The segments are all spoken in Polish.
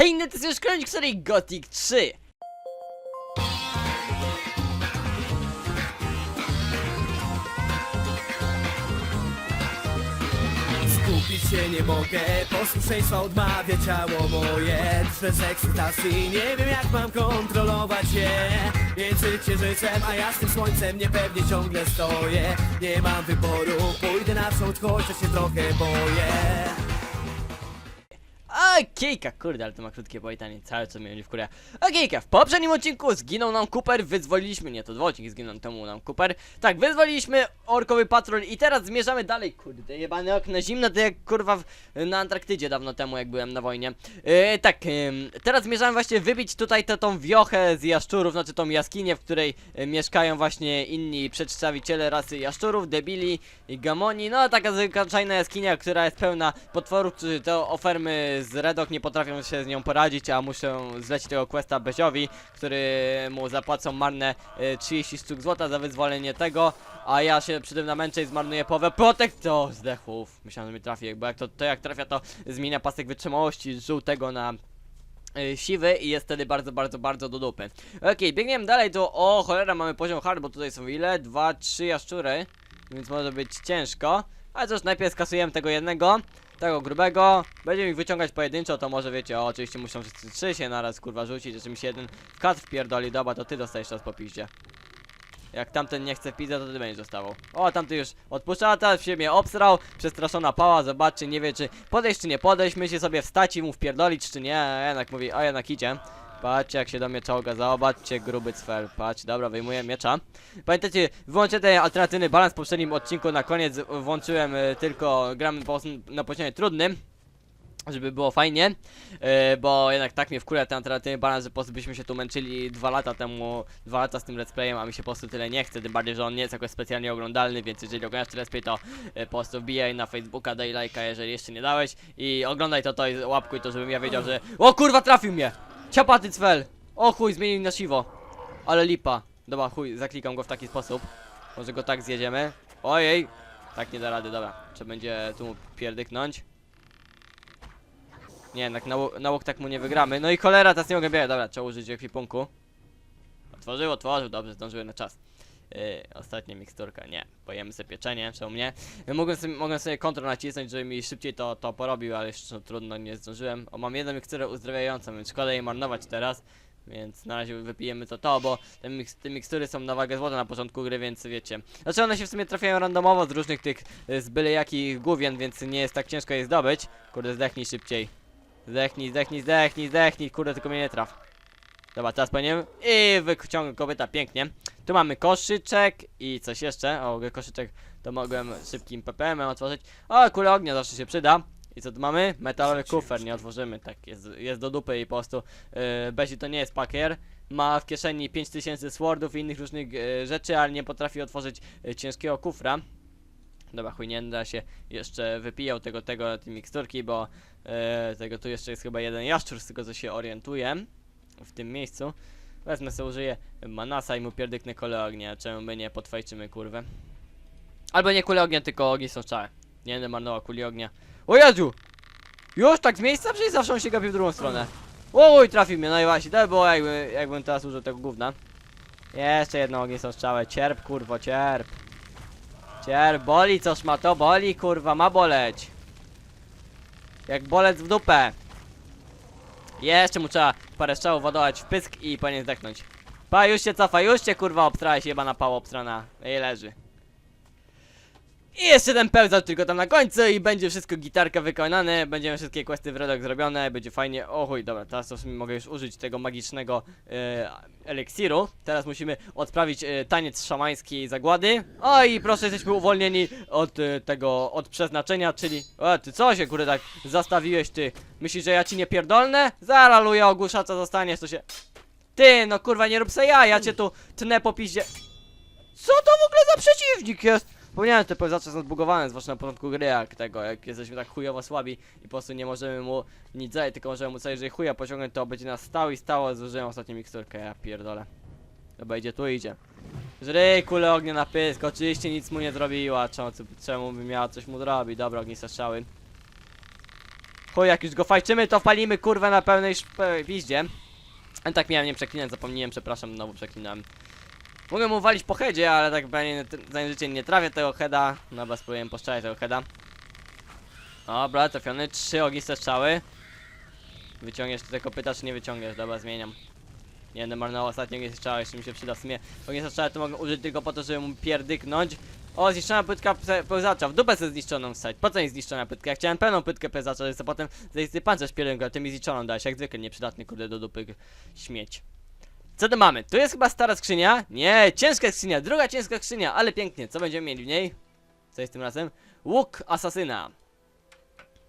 Hej, to jest już kronik serii Gothic 3! Skupić się nie mogę, posłuszeństwa odmawia ciało moje Bez ekscytacji. Nie wiem jak mam kontrolować je. Więc życie życiem, a ja z tym słońcem niepewnie ciągle stoję. Nie mam wyboru, pójdę naprzód, chociaż się trochę boję Okejka, kurde, ale to ma krótkie powitanie, całe co mnie nie wkurza. Okejka, w poprzednim odcinku zginął nam Cooper, wyzwoliliśmy, nie, to dwa odcinki zginął temu nam Cooper. Tak, wyzwoliliśmy orkowy patrol i teraz zmierzamy dalej, kurde, jebane okno zimno, to jak kurwa w, na Antarktydzie dawno temu, jak byłem na wojnie. Yy, tak, ym, teraz zmierzamy właśnie wybić tutaj tę tą wiochę z jaszczurów, znaczy tą jaskinię, w której y, mieszkają właśnie inni przedstawiciele rasy jaszczurów, debili i gamoni. No, taka zwyczajna jaskinia, która jest pełna potworów, którzy to ofermy z Redok nie potrafią się z nią poradzić, a muszą zlecić tego questa Beziowi, który mu zapłacą marne y, 30 sztuk złota za wyzwolenie tego, a ja się przy tym namęczę i zmarnuję połowę protek, to zdechów. Myślałem, że mi trafi, bo jak to, to jak trafia, to zmienia pasek wytrzymałości z żółtego na y, siwy i jest wtedy bardzo, bardzo, bardzo do dupy. Okej, biegniemy dalej, to o cholera mamy poziom hard, bo tutaj są ile? Dwa, trzy jaszczury, więc może być ciężko. Ale cóż, najpierw skasujemy tego jednego, tego grubego, będziemy ich wyciągać pojedynczo, to może wiecie, o, oczywiście muszą wszyscy trzy się naraz kurwa rzucić, że mi się jeden kat wpierdoli, dobra, to ty dostajesz czas po piździe. Jak tamten nie chce pizza, to ty będziesz dostawał. O, tamty już odpuszcza, teraz się mnie obsrał, przestraszona pała, zobaczcie, nie wie czy podejść czy nie podejść, myśli sobie wstać i mu wpierdolić czy nie, a jednak mówi, a jednak idzie. Patrzcie jak się do mnie czołga, zobaczcie gruby cwer, patrz, dobra, wyjmuję miecza. Pamiętajcie, wyłączę ten alternatywny balans w poprzednim odcinku, na koniec włączyłem y, tylko gram po, na poziomie trudnym. Żeby było fajnie, e, bo jednak tak mnie wkurza ten alternatywny balans, że po prostu byśmy się tu męczyli dwa lata temu, dwa lata z tym let's playem, a mi się po prostu tyle nie chce, tym bardziej, że on nie jest jakoś specjalnie oglądalny, więc jeżeli oglądasz ten let's play, to e, po prostu wbijaj na Facebooka, daj lajka, jeżeli jeszcze nie dałeś i oglądaj to, to i łapkuj to, żebym ja wiedział, że o kurwa trafił mnie! Ciapaty cwel! O chuj, zmienił na siwo, ale lipa. Dobra, chuj, zaklikam go w taki sposób, może go tak zjedziemy. Ojej, tak nie da rady, dobra, trzeba będzie tu mu pierdyknąć. Nie, jednak na, na tak mu nie wygramy. No i cholera, teraz nie mogę biegać. Dobra, trzeba użyć ekwipunku. Otworzył, otworzył, dobrze, zdążyłem na czas. Yy, ostatnia miksturka, nie. Pojemy sobie pieczenie, czemu nie? Ja mogłem sobie, mogłem sobie kontrol nacisnąć, żeby mi szybciej to, to porobił, ale jeszcze no, trudno, nie zdążyłem. O, mam jedną miksturę uzdrawiającą, więc szkoda jej marnować teraz. Więc na razie wypijemy to to, bo te, miks te mikstury są na wagę złota na początku gry, więc wiecie. Znaczy one się w sumie trafiają randomowo z różnych tych, y, z byle jakich główien, więc nie jest tak ciężko je zdobyć. Kurde, zdechnij szybciej. Zdechnij, zdechnij, zdechnij, zdechnij, kurde, tylko mnie nie traf. Dobra, teraz powinienem i wyciągnę kobieta, pięknie. Tu mamy koszyczek i coś jeszcze. O, koszyczek to mogłem szybkim PPM-em otworzyć. O, kule ognia zawsze się przyda. I co tu mamy? Metalowy kufer, nie otworzymy, tak, jest, jest do dupy i po prostu yy, Bezi to nie jest pakier. Ma w kieszeni 5000 swordów i innych różnych yy, rzeczy, ale nie potrafi otworzyć yy, ciężkiego kufra. Dobra, chuj, nie da się jeszcze wypijał tego, tego, tej miksturki, bo e, tego tu jeszcze jest chyba jeden jaszczur, z tego co się orientuję w tym miejscu. Wezmę sobie, użyję manasa i mu pierdyknę kole ognia, czemu by nie, potwajczymy kurwę. Albo nie kule ognia, tylko ogień soczałe. Nie będę marnował kuli ognia. O Jezu! Już tak z miejsca? Przecież zawsze on się gapi w drugą stronę. Oj, trafił mnie, no i właśnie, to było jakby, jakbym teraz użył tego gówna. Jeszcze jedno ogień soczałe, cierp kurwo, cierp. Cierp, boli coś ma to, boli kurwa, ma boleć. Jak bolec w dupę. Jeszcze mu trzeba parę strzałów ładować w pysk i powinien zdechnąć. Pa, już się cofa, już się kurwa obstrałeś, jebana pało obstrana. I leży. I jeszcze ten pełzacz tylko tam na końcu i będzie wszystko gitarka wykonane, będziemy wszystkie questy w redok zrobione, będzie fajnie. O chuj, dobra, teraz to w sumie mogę już użyć tego magicznego e, eliksiru. Teraz musimy odprawić e, taniec szamańskiej zagłady. O i proszę, jesteśmy uwolnieni od e, tego, od przeznaczenia, czyli... O, ty co się kurde tak zastawiłeś ty? Myślisz, że ja ci nie pierdolnę? Zaraluję ogłusza, co zostaniesz, to się... Ty, no kurwa, nie rób se ja, ja cię tu tnę po piździe. Co to w ogóle za przeciwnik jest? Wspomniałem, te pełzacze są zbugowane, zwłaszcza na początku gry, jak tego, jak jesteśmy tak chujowo słabi i po prostu nie możemy mu nic zająć, tylko możemy mu coś, jeżeli chuja pociągnąć, to będzie nas stał i stało, zużyłem ostatnią miksturkę, ja pierdolę. Dobra, idzie tu, idzie. Żryj kule ognia na pysk, oczywiście nic mu nie zrobiła, czemu, czemu by miała coś mu zrobić, dobra, ogniste strzały. Chuj, jak już go fajczymy, to palimy kurwę na pełnej szpe- piździe. Tak miałem nie przeklinać, zapomniałem, przepraszam, znowu przeklinałem. Mogę mu walić po headzie, ale tak pewnie życie nie trafię tego heada. Dobra, spróbuję poszczałać tego heada. Dobra, trafiony, trzy ogniste strzały. Wyciągniesz tutaj kopyta, czy nie wyciągniesz? Dobra, zmieniam. Nie będę marnował ostatnio ogniste strzały, jeszcze mi się przyda w sumie. Ogniste strzały to mogę użyć tylko po to, żeby mu pierdyknąć. O, zniszczona płytka pe- pełzacza, w dupę sobie zniszczoną wstać. Po co jest zniszczona płytka? Ja chciałem pełną płytkę pełzacza, żeby potem zaisty pancerz pierdolę, a ty mi zniszczoną dałeś, jak zwykle nieprzydatny kurde do dupy śmieć. Co tu mamy? Tu jest chyba stara skrzynia? Nie, ciężka skrzynia, druga ciężka skrzynia, ale pięknie. Co będziemy mieli w niej? Co jest tym razem? Łuk asasyna.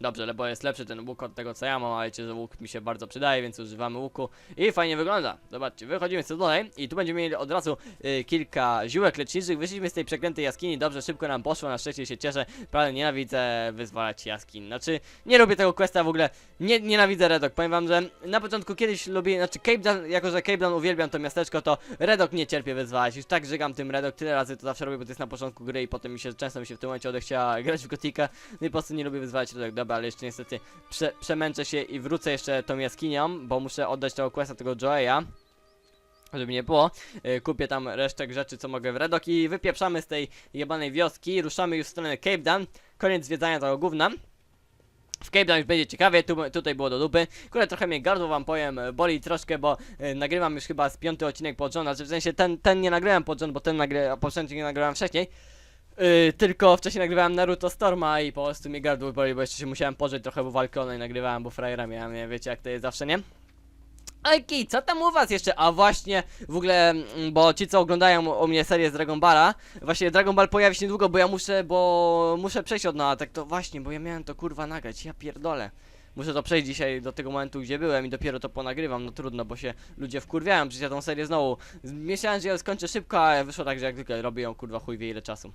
Dobrze, bo jest lepszy ten łuk od tego co ja mam, ale wiecie, że łuk mi się bardzo przydaje, więc używamy łuku i fajnie wygląda. Zobaczcie, wychodzimy sobie dalej i tu będziemy mieli od razu y, kilka ziółek leczniczych. Wyszliśmy z tej przeklętej jaskini, dobrze, szybko nam poszło, na szczęście się cieszę, ale nienawidzę wyzwalać jaskiń. Znaczy, nie lubię tego questa w ogóle, nie, nienawidzę Redok. Powiem wam, że na początku kiedyś lubię, znaczy Cape Town, jako że Cape Town uwielbiam to miasteczko, to Redok nie cierpię wyzwalać. Już tak żygam tym Redok, tyle razy to zawsze robię, bo to jest na początku gry i potem mi się, często mi się w tym momencie odechciała grać w Gotika. No i po prostu nie lubię wyzwalać Redok, dobra, ale jeszcze niestety prze, przemęczę się i wrócę jeszcze tą jaskinią, bo muszę oddać tego questa, tego Joeya. Żeby nie było, Y, kupię tam resztek rzeczy, co mogę w Redok i wypieprzamy z tej jebanej wioski, ruszamy już w stronę Cape Town, koniec zwiedzania tego gówna. W Cape Town już będzie ciekawie, tu, tutaj było do dupy. Kurde, trochę mnie gardło wam powiem, e, boli troszkę, bo e, nagrywam już chyba z piąty odcinek pod rząd, znaczy w sensie ten, ten nie nagrałem pod rząd, bo ten nagry, poprzedni nie nagrałem wcześniej. Yy, tylko wcześniej nagrywałem Naruto Storma i po prostu mnie gardło boli, bo jeszcze się musiałem pożyć trochę, bo walkę online nagrywałem, bo frajera miałem, nie wiecie jak to jest zawsze, nie? Ejki, co tam u was jeszcze? A właśnie, w ogóle, mm, bo ci co oglądają u mnie serię z Dragon Balla, właśnie Dragon Ball pojawi się niedługo, bo ja muszę, bo muszę przejść od nowa, tak to właśnie, bo ja miałem to kurwa nagrać, ja pierdolę. Muszę to przejść dzisiaj do tego momentu, gdzie byłem i dopiero to ponagrywam, no trudno, bo się ludzie wkurwiają, przecież ja tą serię znowu, myślałem, że ją skończę szybko, a wyszło tak, że jak zwykle robię ją kurwa chuj wie ile czasu.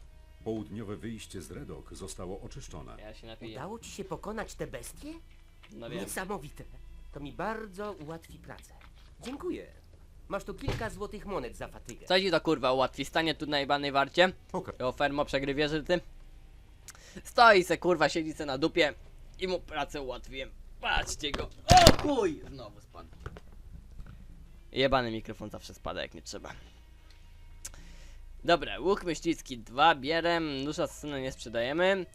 Południowe wyjście z Redok zostało oczyszczone. Ja się napiję, Udało ci się pokonać te bestie? no wiem. Niesamowite. To mi bardzo ułatwi pracę. Dziękuję. Masz tu kilka złotych monet za fatygę. Co ci to kurwa ułatwi? Stanie tu na jebanej warcie? Okej. O fermo przegrywie, że ty? Stoi se kurwa, siedzi se na dupie i mu pracę ułatwiłem. Patrzcie go. O chuj! Znowu spadł. Jebany mikrofon zawsze spada jak nie trzeba. Dobra, łuk myślicki 2 bierem, dusza sceny nie sprzedajemy.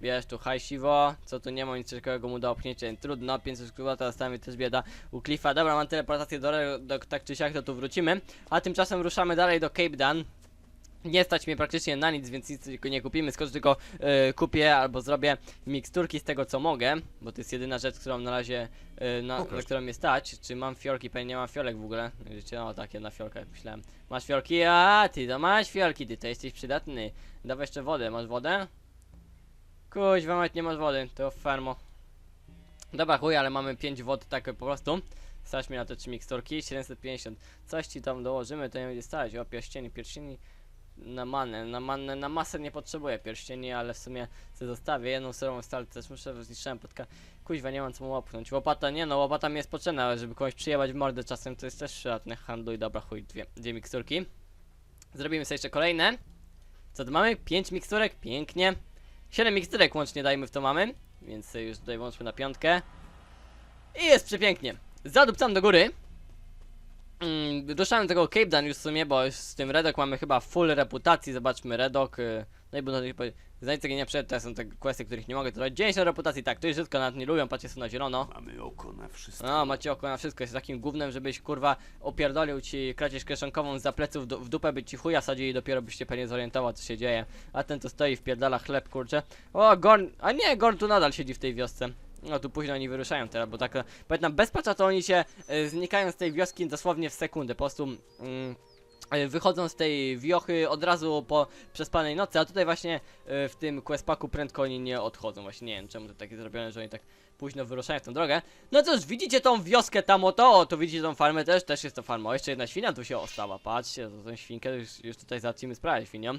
Bierz tu hajsiwo, co tu nie ma nic ciekawego mu do opchnięcia, trudno, 500 szkół, teraz tam też bieda u Cliffa. Dobra, mam teleportację do, do tak czy siak, to tu wrócimy. A tymczasem ruszamy dalej do Cape Town. Nie stać mnie praktycznie na nic, więc nic tylko nie kupimy, skoro tylko e, kupię albo zrobię miksturki z tego co mogę, bo to jest jedyna rzecz, którą na razie, e, na, na którą mnie stać. Czy mam fiolki? Pewnie nie mam fiolek w ogóle. Wiecie, o tak, jedna fiolka, jak myślałem. Masz fiolki? A, ty to masz fiolki, ty to jesteś przydatny. Dawaj jeszcze wodę, masz wodę? Kuźwa mać, nie masz wody, to farmo. Dobra, chuj, ale mamy 5 wod tak po prostu. Stać mi na te 3 miksturki, 750. Coś ci tam dołożymy, to nie będzie stać. O, pierścieni, pierścieni na manę, na manę, na masę nie potrzebuję pierścieni, ale w sumie sobie zostawię. Jedną surową stal też muszę, zniszczyłem podka. Kuźwa, nie mam co mu łapnąć. Łopata, nie no, łopata mi jest potrzebna, ale żeby kogoś przyjebać w mordę czasem, to jest też przydatne. Handluj, dobra, chuj, dwie, dwie miksturki. Zrobimy sobie jeszcze kolejne. Co tu mamy? 5 miksturek, pięknie. 7 miksturek łącznie dajmy w to mamy, więc już tutaj włączmy na piątkę. I jest przepięknie. Zadupcam do góry. Mm, ruszałem do tego Cape Town już w sumie, bo z tym Redok mamy chyba full reputacji. Zobaczmy Redok. y, No i będę powiedzieć, znajdź nie przed, to są te questy, których nie mogę zrobić. 90 reputacji, tak, to jest wszystko, nawet nie lubią, patrzcie są na zielono. Mamy oko na wszystko. No, macie oko na wszystko, jest takim gównem, żebyś kurwa opierdolił ci kradzież kieszonkową za pleców w, w dupę, by ci chuja sadzili i dopiero byś się pewnie zorientował co się dzieje. A ten tu stoi, wpierdala chleb, kurczę. O, Gorn, a nie, Gorn tu nadal siedzi w tej wiosce. No tu późno oni wyruszają teraz, bo tak, pamiętam, bez patcha to oni się y, znikają z tej wioski dosłownie w sekundę, po prostu... Y, Wychodzą z tej wiochy od razu po przespanej nocy, a tutaj właśnie y, w tym questpaku prędko oni nie odchodzą. Właśnie nie wiem czemu to takie zrobione, że oni tak późno wyruszają w tą drogę. No cóż, widzicie tą wioskę tam oto, o, to widzicie tą farmę też, też jest to farma. O, jeszcze jedna świnia tu się ostała, patrzcie, to tą świnkę już, już tutaj załatwimy sprawę świnią.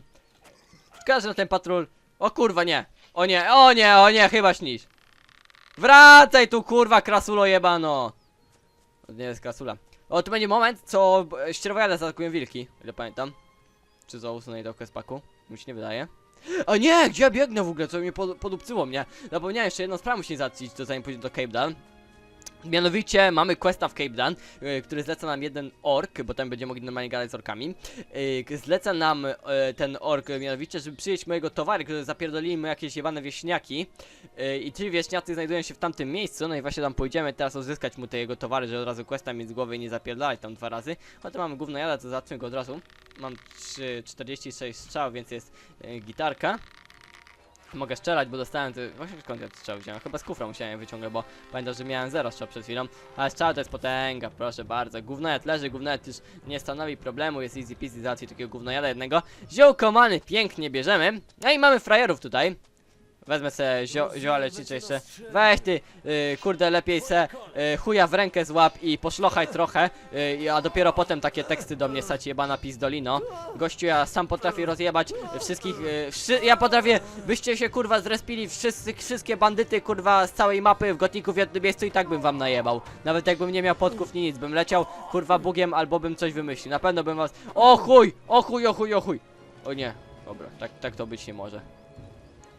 Każdy na ten patrol, o kurwa nie, o nie, o nie, o nie, chyba śnisz. Wracaj tu kurwa krasulo jebano. To nie jest krasula. O, tu będzie moment, co e, ścierwojady zaatakują wilki, ile pamiętam. Czy za usunęli do questpaku? Mi się nie wydaje. A nie, gdzie ja biegnę w ogóle, co mnie pod, podupcyło mnie. Zapomniałem jeszcze jedną sprawę musi załatwić, to zanim pójdę do Cape Dan. Mianowicie mamy questa w Cape Dan, y, który zleca nam jeden ork, bo tam będziemy mogli normalnie gadać z orkami. Y, zleca nam y, ten ork, mianowicie, żeby przyjeść mojego towaru, który zapierdolili mu jakieś jebane wieśniaki. I ci wieśniacy znajdują się w tamtym miejscu, no i właśnie tam pójdziemy teraz odzyskać mu te jego towary, że od razu questa mieć z głowy i nie zapierdalać tam dwa razy. A to mamy gówno jada, to zacznę go od razu. Mam 3, 46 strzał, więc jest gitarka. Mogę strzelać, bo dostałem. Ty... Właśnie skąd ja strzał wziąłem? Chyba z kufra musiałem wyciągnąć, bo pamiętam, że miałem zero strzał przed chwilą. Ale strzał to jest potęga, proszę bardzo. Gównojet leży, gównojet już nie stanowi problemu, jest easy peasy załatwić takiego gównojada jednego. Ziółko many pięknie bierzemy. No i mamy frajerów tutaj. Wezmę se zio zioła lecznicze jeszcze. Weź ty, y, kurde, lepiej se y, chuja w rękę złap i poszlochaj trochę, y, a dopiero potem takie teksty do mnie sać jebana pizdolino. Gościu, ja sam potrafię rozjebać wszystkich, y, wszy ja potrafię, byście się kurwa zrespili wszyscy, wszystkie bandyty kurwa z całej mapy w gotniku w jednym miejscu i tak bym wam najebał. Nawet jakbym nie miał podków ni nic, bym leciał kurwa bugiem albo bym coś wymyślił. Na pewno bym was, o chuj, o chuj, o chuj, o chuj. O nie, dobra, tak, tak to być nie może.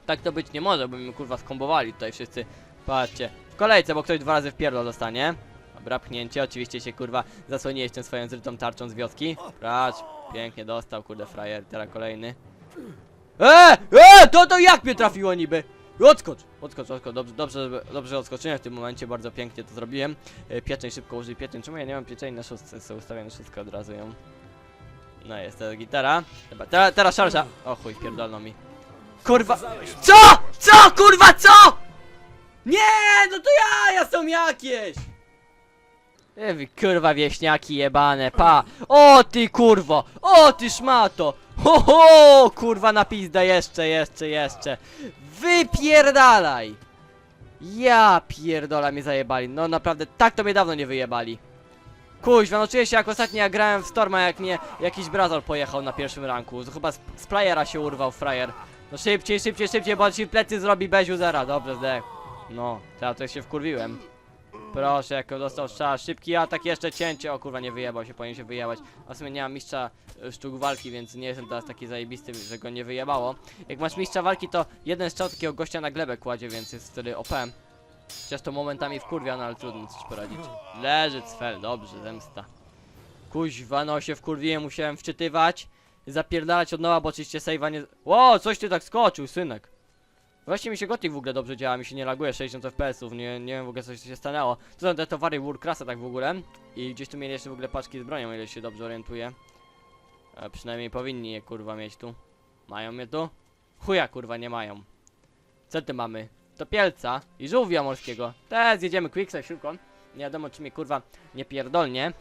Tak to być nie może, bo my kurwa skombowali tutaj wszyscy. Patrzcie. W kolejce, bo ktoś dwa razy w pierdol dostanie. Dobra, pchnięcie. Oczywiście się kurwa zasłoniłeś tą swoją zrytą tarczą z wioski. Pracz. Pięknie dostał, kurde frajer. Teraz kolejny. E! E! To to jak mnie trafiło niby? Odskocz! Odskocz, odskocz. Dobrze, dobrze, dobrze odskoczyłem w tym momencie, bardzo pięknie to zrobiłem. E, pieczeń, szybko użyj pieczeń. Czemu ja nie mam pieczeni na szóstce? Co ustawiam na szóstkę od razu ją. No jest to gitara. Dobra, teraz, teraz szarża. O chuj, pierdolno mi. Kurwa! Co? Co? Kurwa, co? Nie, no to ja, ja są jakieś! E, kurwa wieśniaki jebane, pa! O ty kurwo! O ty szmato! Ho ho! Kurwa na pizdę jeszcze, jeszcze, jeszcze! Wypierdalaj! Ja pierdola mnie zajebali, no naprawdę, tak to mnie dawno nie wyjebali. Kuźwa, no czuję się jak ostatnio jak grałem w Storma, jak mnie jakiś brazor pojechał na pierwszym ranku. Chyba z, z playera się urwał frajer. No szybciej, szybciej, szybciej, bo ci plecy zrobi bez usera. Dobrze, zdech. No, teraz to się wkurwiłem. Proszę, jak dostał strzał, szybki atak, jeszcze cięcie. O kurwa, nie wyjebał się, powinien się wyjebać. A w sumie nie mam mistrza e, sztuk walki, więc nie jestem teraz taki zajebisty, że go nie wyjebało. Jak masz mistrza walki, to jeden strzał takiego gościa na glebę kładzie, więc jest wtedy OP. Chociaż to momentami wkurwia, no ale trudno coś poradzić. Leży cfel, dobrze, zemsta. Kuźwa, no się wkurwiłem, musiałem wczytywać. Zapierdalać od nowa, bo oczywiście save'a nie... Ło, coś ty tak skoczył, synek. Właśnie mi się Gothic w ogóle dobrze działa, mi się nie laguje 60 FPS-ów, nie, nie wiem w ogóle co się stanęło. To są te towary Warcrafta tak w ogóle. I gdzieś tu mieli jeszcze w ogóle paczki z bronią, ile się dobrze orientuję. A przynajmniej powinni je kurwa mieć tu. Mają mnie tu? Chuja kurwa nie mają. Co ty mamy? Topielca i żółwia morskiego. Teraz jedziemy quicksave szybko. Nie wiadomo czy mnie kurwa nie pierdolnie.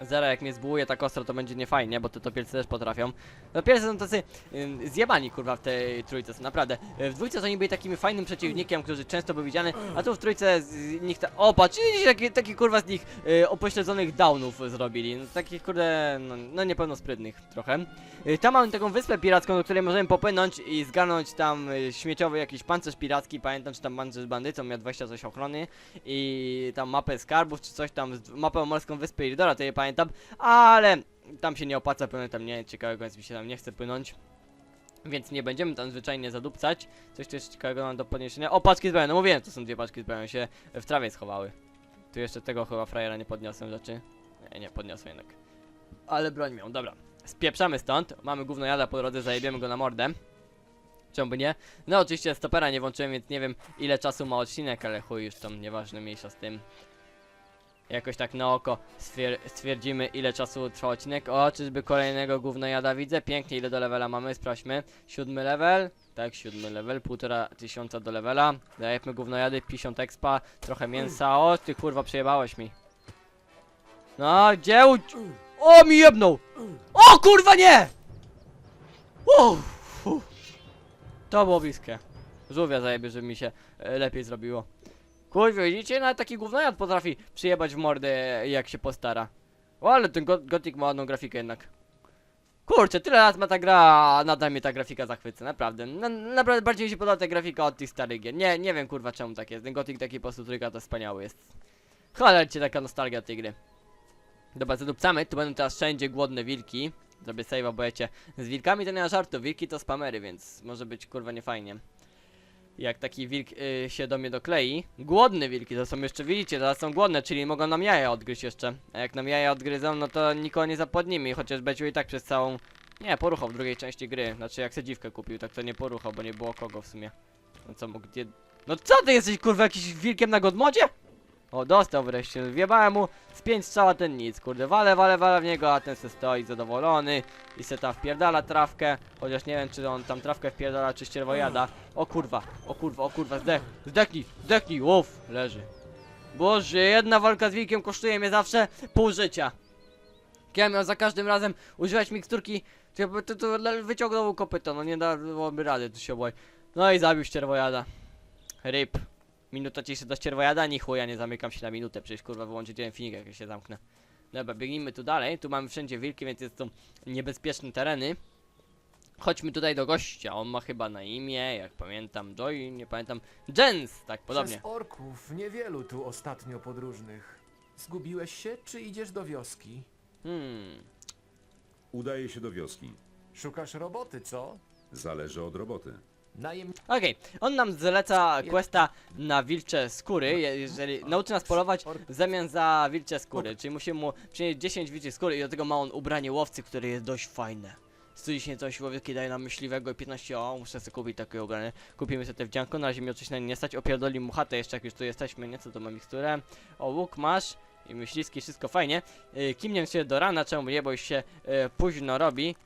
Zero jak mnie zbułuje tak ostro to będzie niefajnie, bo te topielce też potrafią. Topielce są tacy ym, zjebani kurwa w tej trójce, są naprawdę. Y, W dwójce to oni byli takim fajnym przeciwnikiem, którzy często był widziany, a tu w trójce z nich ta... O, patrz, taki, taki kurwa z nich y, upośledzonych downów zrobili. No, takich kurde, no, no niepełnosprytnych trochę. Y, tam mamy taką wyspę piracką, do której możemy popłynąć i zgarnąć tam y, śmieciowy jakiś pancerz piracki, pamiętam, czy tam pancerz bandycą miał 20 coś ochrony i tam mapę skarbów, czy coś tam, mapę morską wyspy Iridora, to je pamiętam, ale tam się nie opłaca płynąć, tam nie ciekawego, więc mi się tam nie chce płynąć. Więc nie będziemy tam zwyczajnie zadupcać. Coś jeszcze ciekawego mam do podniesienia. O, paczki zbrojone, no mówiłem, to są dwie paczki zbrojone, się w trawie schowały. Tu jeszcze tego chyba frajera nie podniosłem rzeczy. Nie, nie podniosłem jednak. Ale broń miał, dobra. Spieprzamy stąd, mamy gówno jada po drodze, zajebiemy go na mordę. Czemu by nie? No oczywiście stopera nie włączyłem, więc nie wiem ile czasu ma odcinek, ale chuj już tam nieważne mniejsza z tym. Jakoś tak na oko stwier stwierdzimy ile czasu trwa odcinek. O, czyżby kolejnego gówno jada widzę? Pięknie, ile do levela mamy? Sprawdźmy. Siódmy level. Tak, siódmy level, półtora tysiąca do levela. Dajemy gówno jady, 50 expa, trochę mięsa. O, ty kurwa przejebałeś mi. No, gdzie u... O, mi jebnął! O, kurwa nie! Uff. To było bliskie. Żółwia zajebie, żeby mi się e, lepiej zrobiło. Kurwa, widzicie? Nawet taki gównojad potrafi przyjebać w mordę, jak się postara. O, ale ten go Gothic ma ładną grafikę jednak. Kurczę, tyle lat ma ta gra, a nadal mnie ta grafika zachwyca, naprawdę. Na, naprawdę bardziej mi się podoba ta grafika od tych starych gier. Nie, nie wiem kurwa czemu tak jest. Ten Gothic taki po prostu trójka to wspaniały jest. Cholercie taka nostalgia tej gry. Dobra, zadupcamy, tu będą teraz wszędzie głodne wilki. Zrobię save'a, bo wiecie, z wilkami to nie ma żartu, wilki to spamery, więc może być kurwa niefajnie. Jak taki wilk y, się do mnie doklei. Głodne wilki to są jeszcze, widzicie, teraz są głodne, czyli mogą nam jaja odgryźć jeszcze. A jak nam jaja odgryzą, no to nikogo nie zapłodnimy, chociaż będzie i tak przez całą... Nie, poruchał w drugiej części gry. Znaczy jak se dziwkę kupił, tak to nie poruchał, bo nie było kogo w sumie. No co mógł, gdzie... No co ty jesteś kurwa jakiś wilkiem na godmodzie? O, dostał wreszcie. Wjebałem mu z pięć strzała ten nic, kurde. Wale, wale, wale w niego, a ten se stoi zadowolony. I se tam wpierdala trawkę. Chociaż nie wiem, czy on tam trawkę wpierdala, czy ścierwojada. O kurwa, o kurwa, o kurwa, zdech, zdechnij, zdechnij, łów, leży. Boże, jedna walka z wilkiem kosztuje mnie zawsze pół życia. Ja miał za każdym razem używać miksturki, to, to, to, wyciągnął kopyto, no nie dałoby rady, tu się boi. No i zabił ścierwojada. Ryb. Minuta ciszy do ścierwojada, ni chuja, nie zamykam się na minutę, przecież kurwa wyłączyć jeden filmik, jak się zamknę. Dobra, biegnijmy tu dalej, tu mamy wszędzie wilki, więc jest tu niebezpieczne tereny. Chodźmy tutaj do gościa, on ma chyba na imię, jak pamiętam, Joy, nie pamiętam, Jens, tak podobnie. Przez orków niewielu tu ostatnio podróżnych. Zgubiłeś się, czy idziesz do wioski? Hmm, Udaje się do wioski. Szukasz roboty, co? Zależy od roboty. Najem... okej, on nam zleca questa na wilcze skóry, je- jeżeli nauczy nas polować w zamian za wilcze skóry, czyli musimy mu przynieść 10 wilczych skór i do tego ma on ubranie łowcy, które jest dość fajne. 110 coś łowieki daje nam myśliwego i 15 o, muszę sobie kupić takie ubranie. Kupimy sobie te wdzianko, na razie mi oczywiście na nie nie stać, opierdoli mu chatę jeszcze jak już tu jesteśmy, nie? Co to ma miksturę? O, łuk masz i myśliski, wszystko fajnie. Yy, kimniem się do rana, czemu nie, bo już się yy, późno robi.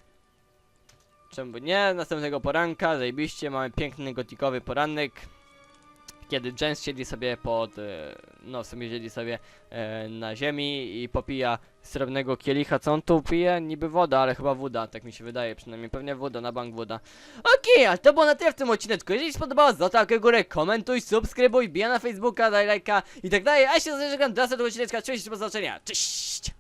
Czemu by nie? Następnego poranka, zajebiście, mamy piękny gotikowy poranek. Kiedy Jens siedzi sobie pod, no w sumie siedzi sobie e, na ziemi i popija srebrnego kielicha. Co on tu pije? Niby woda, ale chyba woda, tak mi się wydaje, przynajmniej pewnie woda, na bank woda. Okej, a to było na tyle w tym odcineczku. Jeżeli się spodobało, zostaw górę, komentuj, subskrybuj, bija na Facebooka, daj lajka i tak dalej. A ja się zażegnam do następnego odcineczka. Cześć, do zobaczenia. Cześć!